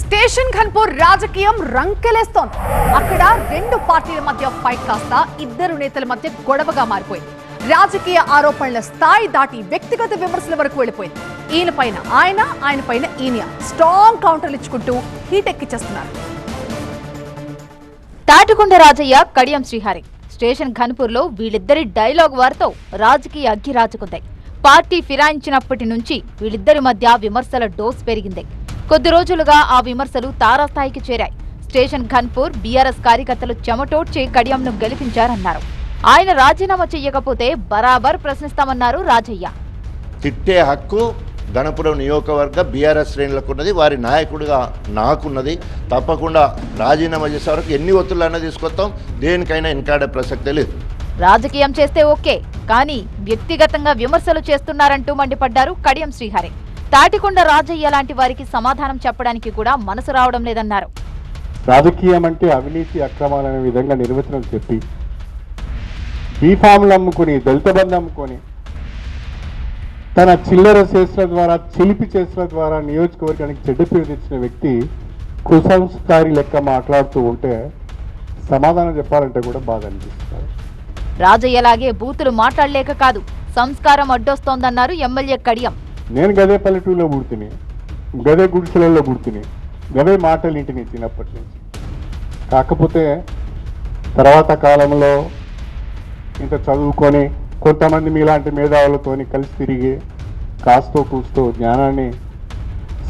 Station Ghanpur రాజకీయం రంకెలేస్తోంది. అక్కడ రెండు పార్టీల మధ్య ఫైట్ కాస్త ఇద్దరు నేతల మధ్య గొడవగా మారిపోయింది. రాజకీయ ఆరోపణల స్థాయి దాటి వ్యక్తిగత విమర్శల వరకు వెళ్ళిపోయింది. ఈయన పైన ఆయన ఆయన పైన ఈయన స్ట్రాంగ్ కౌంటర్లు ఇచ్చుకుంటూ హీట్ ఎక్కిచ్చేస్తున్నారు తాటికొండ రాజయ్య కడియం శ్రీహరి. స్టేషన్ ఘన్పూర్లో వీళ్ళిద్దరి డైలాగ్ వారితో రాజకీయ అగ్గి రాజుకుందాయి పార్టీ ఫిరాయించినప్పటి నుంచి వీళ్ళిద్దరి మధ్య విమర్శల డోస్ పెరిగింది. కొద్ది రోజులుగా ఆ విమర్శలు తారాస్థాయికి చేరాయి. స్టేషన్ ఘన్పూర్ బీఆర్ఎస్ కార్యకర్తలు చెమటోడ్చి కడియంను గెలిపించారన్నారు. ఆయన రాజీనామా చెయ్యకపోతే బరాబర్ ప్రశ్నిస్తామన్నారు రాజయ్య. తిట్టే హక్కు గణపురం నియోజకవర్గ బీఆర్ఎస్ శ్రేణులకు ఉన్నది వారి నాయకుడిగా నాకున్నది. తప్పకుండా రాజీనామా చేసే వరకు ఎన్ని ఒత్తులైనా తీసుకొస్తాం దేనికైనా వెనకాడే ప్రసక్తే లేదు. రాజకీయం చేస్తే ఓకే కానీ వ్యక్తిగతంగా విమర్శలు చేస్తున్నారంటూ మండిపడ్డారు కడియం శ్రీహరి. తాటికొండ రాజయ్య లాంటి వారికి సమాధానం చెప్పడానికి కూడా మనసు రావడం లేదన్నారు. రాజకీయం అంటే అవినీతి అక్రమాలనే విధంగా నిర్వచనం చెప్పి బీఫామ్లు అమ్ముకొని దళిత బంధు అమ్ముకొని తన చిల్లర చేసిన ద్వారా చిలిపి చేసిన ద్వారా నియోజకవర్గానికి చెడ్డ పేరు తెచ్చిన వ్యక్తి కుసంస్కారి లెక్క మాట్లాడుతూ ఉంటే సమాధానం చెప్పాలంటే కూడా బాధ అనిపిస్తుంది. రాజయ్యలాగే బూతులు మాట్లాడలేక కాదు సంస్కారం అడ్డొస్తోందన్నారు ఎమ్మెల్యే కడియం. నేను గదే పల్లెటూరులో పుడుతుని గదే గుడిసెలలో పుడుతుని గదే మాటలు ఇంటిని చిన్నప్పటి నుంచి. కాకపోతే తర్వాత కాలంలో ఇంత చదువుకొని కొంతమంది మీలాంటి మేధావులతోని కలిసి తిరిగి కాస్తో కూస్తో జ్ఞానాన్ని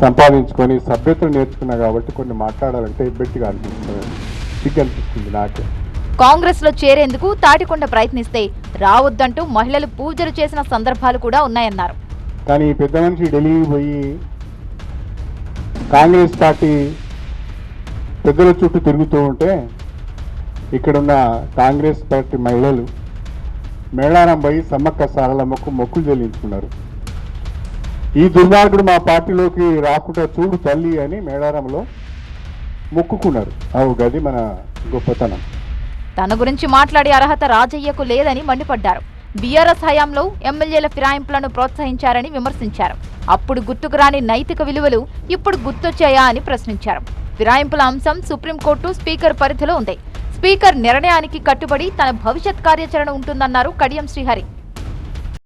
సంపాదించుకొని సభ్యతలు నేర్చుకున్నా కాబట్టి కొన్ని మాట్లాడాలంటే ఇబ్బెట్టిగా అనిపిస్తుంది. సిగ్గు అనిపిస్తుంది నాకు. కాంగ్రెస్లో చేరేందుకు తాటికొండ ప్రయత్నిస్తే రావద్దంటూ మహిళలు పూజలు చేసిన సందర్భాలు కూడా ఉన్నాయన్నారు. కానీ పెద్ద మనిషి ఢిల్లీకి పోయి కాంగ్రెస్ పార్టీ పెద్దల చుట్టూ తిరుగుతూ ఉంటే ఇక్కడున్న కాంగ్రెస్ పార్టీ మహిళలు మేళారం పోయి సమ్మక్క సారలమ్మకు మొక్కులు చెల్లించుకున్నారు. ఈ దుర్మార్గుడు మా పార్టీలోకి రాకుండా చూడు తల్లి అని మేళారంలో మొక్కుకున్నారు. అవు గది మన గొప్పతనం. తన గురించి మాట్లాడే అర్హత రాజయ్యకు లేదని మండిపడ్డారు. బీఆర్ఎస్ హయాంలో ఎమ్మెల్యేల ఫిరాయింపులను ప్రోత్సహించారని విమర్శించారు. అప్పుడు గుర్తుకు రాని నైతిక విలువలు ఇప్పుడు గుర్తొచ్చాయా అని ప్రశ్నించారు. ఫిరాయింపుల అంశం సుప్రీంకోర్టు స్పీకర్ పరిధిలో ఉంది. స్పీకర్ నిర్ణయానికి కట్టుబడి తన భవిష్యత్ కార్యాచరణ ఉంటుందన్నారు కడియం శ్రీహరి.